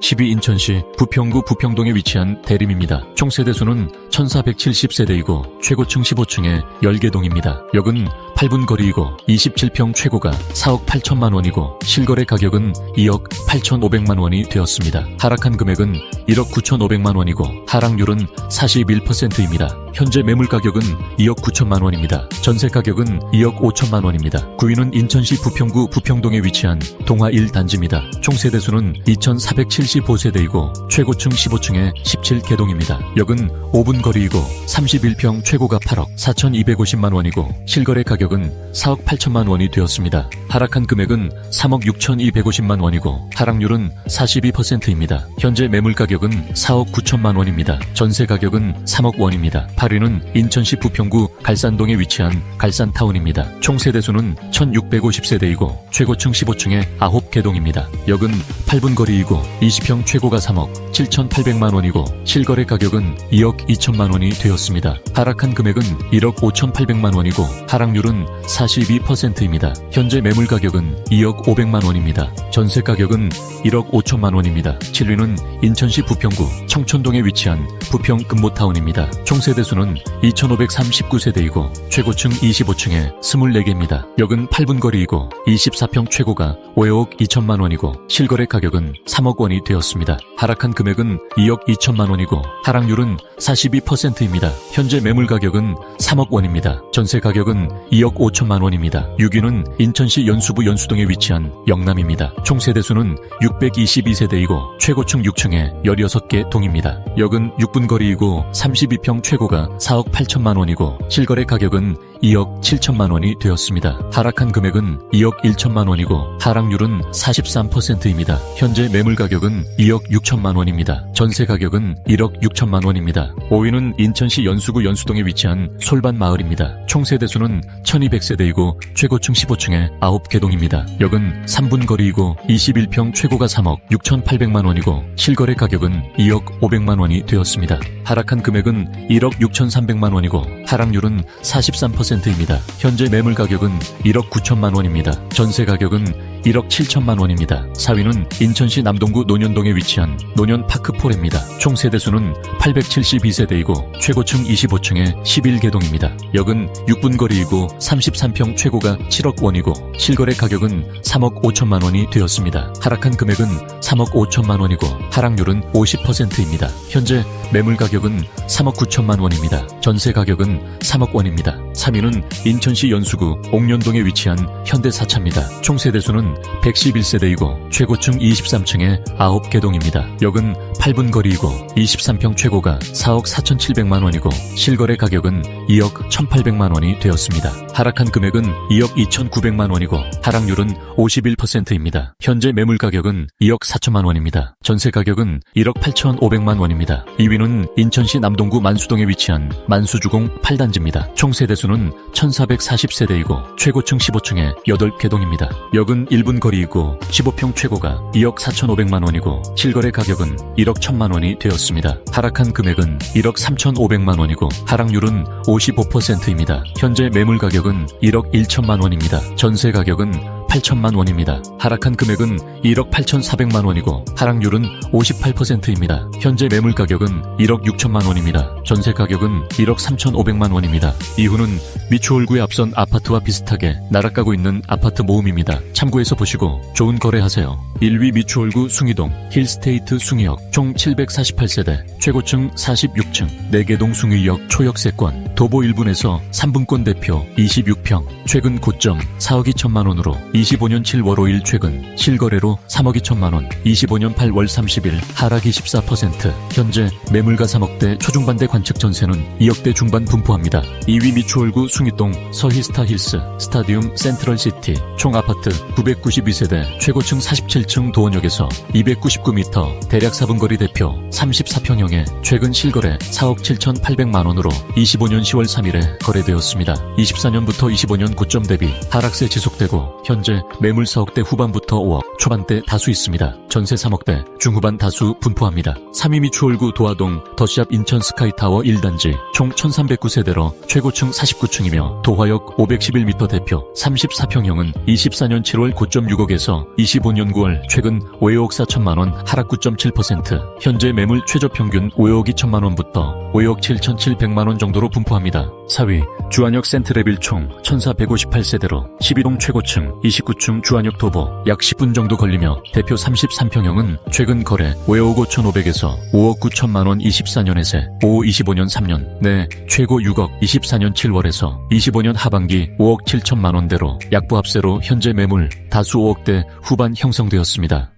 12 인천시 부평구 부평동에 위치한 대림입니다. 총 세대수는 1470세대이고 최고층 15층에 10개 동입니다. 역은 8분 거리이고 27평 최고가 4억 8천만 원이고 실거래 가격은 2억 8천5백만 원이 되었습니다. 하락한 금액은 1억 9천5백만 원이고 하락률은 41%입니다. 현재 매물 가격은 2억 9천만 원입니다. 전세 가격은 2억 5천만 원입니다. 구위는 인천시 부평구 부평동에 위치한 동화 1단지입니다. 총 세대수는 2,475세대이고 최고층 15층에 17개동입니다. 역은 5분 거리이고 31평 최고가 8억 4,250만 원이고 실거래 가격 은 4억 8천만 원이 되었습니다. 하락한 금액은 3억 6,250만 원이고 하락률은 42%입니다. 현재 매물 가격은 4억 9천만 원입니다. 전세 가격은 3억 원입니다. 8위는 인천시 부평구 갈산동에 위치한 갈산타운입니다. 총 세대수는 1,650세대이고 최고층 15층에 9개동입니다. 역은 8분 거리이고 20평 최고가 3억 7,800만 원이고 실거래 가격은 2억 2천만 원이 되었습니다. 하락한 금액은 1억 5,800만 원이고 하락률은 42%입니다. 현재 매물 가격은 2억 500만 원입니다. 전세 가격은 1억 5천만 원입니다. 7위는 인천시 부평구 청천동에 위치한 부평 금모타운입니다. 총 세대 수는 2,539세대이고 최고층 25층에 24개입니다. 역은 8분 거리이고 24평 최고가 5억 2천만 원이고 실거래 가격은 3억 원이 되었습니다. 하락한 금액은 2억 2천만 원이고 하락률은 42%입니다. 현재 매물 가격은 3억 원입니다. 전세 가격은 2억 5천만 원입니다. 6위는 인천시 연수부 연수동에 위치한 영남입니다. 총 세대수는 622세대이고 최고층 6층에 16개 동입니다. 역은 6분 거리이고 32평 최고가 4억 8천만 원이고 실거래 가격은 2억 7천만 원이 되었습니다. 하락한 금액은 2억 1천만 원이고 하락률은 43%입니다. 현재 매물 가격은 2억 6천만 원입니다. 전세 가격은 1억 6천만 원입니다. 5위는 인천시 연수구 연수동에 위치한 솔반 마을입니다. 총 세대수는 1200세대이고 최고층 15층에 9개 동입니다. 역은 3분 거리이고 21평 최고가 3억 6,800만 원이고 실거래 가격은 2억 500만 원이 되었습니다. 하락한 금액은 1억 6,300만 원이고 하락률은 43%입니다. 현재 매물 가격은 1억 9천만 원입니다. 전세 가격은 1억 7천만 원입니다. 4위는 인천시 남동구 논현동에 위치한 논현파크폴입니다. 총 세대수는 872세대이고 최고층 25층에 11개동입니다. 역은 6분 거리이고 33평 최고가 7억 원이고 실거래 가격은 3억 5천만 원이 되었습니다. 하락한 금액은 3억 5천만 원이고 하락률은 50%입니다. 현재 매물 가격은 3억 9천만 원입니다. 전세 가격은 3억 원입니다. 3위는 인천시 연수구 옥년동에 위치한 현대사차입니다. 총 세대수는 111세대이고 최고층 23층에 9개 동입니다. 역은 8분 거리이고 23평 최고가 4억 4,700만 원이고 실거래 가격은 2억 1,800만 원이 되었습니다. 하락한 금액은 2억 2,900만 원이고 하락률은 51%입니다. 현재 매물 가격은 2억 4천만 원입니다. 전세 가격은 1억 8,500만 원입니다. 2위는 인천시 남동구 만수동에 위치한 만수주공 8단지입니다. 총 세대수는 1,440세대이고 최고층 15층에 8개동입니다. 역은 1분 거리이고 15평 최고가 2억 4,500만 원이고 실거래 가격은 1억 1천만 원이 되었습니다. 하락한 금액은 1억 3,500만 원이고 하락률은 55%입니다. 현재 매물 가격은 1억 1천만 원입니다. 전세 가격은 8천만 원입니다. 하락한 금액은 1억 8,400만 원이고 하락률은 58%입니다. 현재 매물 가격은 1억 6천만 원입니다. 전세 가격은 1억 3,500만 원입니다. 이후는 미추홀구에 앞선 아파트와 비슷하게 나락가고 있는 아파트 모음입니다. 참고해서 보시고 좋은 거래하세요. 1위 미추홀구 숭이동 힐스테이트 숭이역 총 748세대 최고층 46층 4개동 숭이역 초역세권 도보 1분에서 3분권 대표 26평 최근 고점 4억 2천만 원으로 25년 7월 5일 최근 실거래로 3억 2천만 원 25년 8월 30일 하락 24% 현재 매물가 3억대 초중반대 관측 전세는 2억대 중반 분포합니다. 2위 미추홀구 숭이동 서희스타 힐스 스타디움 센트럴시티 총 아파트 992세대 최고층 47층 도원역에서 299m 대략 4분 거리 대표 34평형에 최근 실거래 4억 7,800만 원으로 25년 10월 3일에 거래되었습니다. 24년부터 25년 고점 대비 하락세 지속되고 현재 매물 4억대 후반부터 5억 초반대 다수 있습니다. 전세 3억대 중후반 다수 분포합니다. 3위 미 추월구 도화동 더샵 인천 스카이타워 1단지 총 1309세대로 최고층 49층이며 도화역 511m 대표 34평형은 24년 7월 9.6억에서 25년 9월 최근 5억 4천만원 하락 9.7% 현재 매물 최저 평균 5억 2천만 원부터 5억 7,700만 원 정도로 분포합니다. 4위 주안역 센트레빌 총 1458세대로 12동 최고층 29층 주안역 도보 약 10분 정도 걸리며 대표 33평형은 최근 거래 5억 5,500에서 5억 9천만 원 24년 에 세 5, 25년 3년 내 최고 6억 24년 7월에서 25년 하반기 5억 7천만 원대로 약부합세로 현재 매물 다수 5억대 후반 형성되었습니다.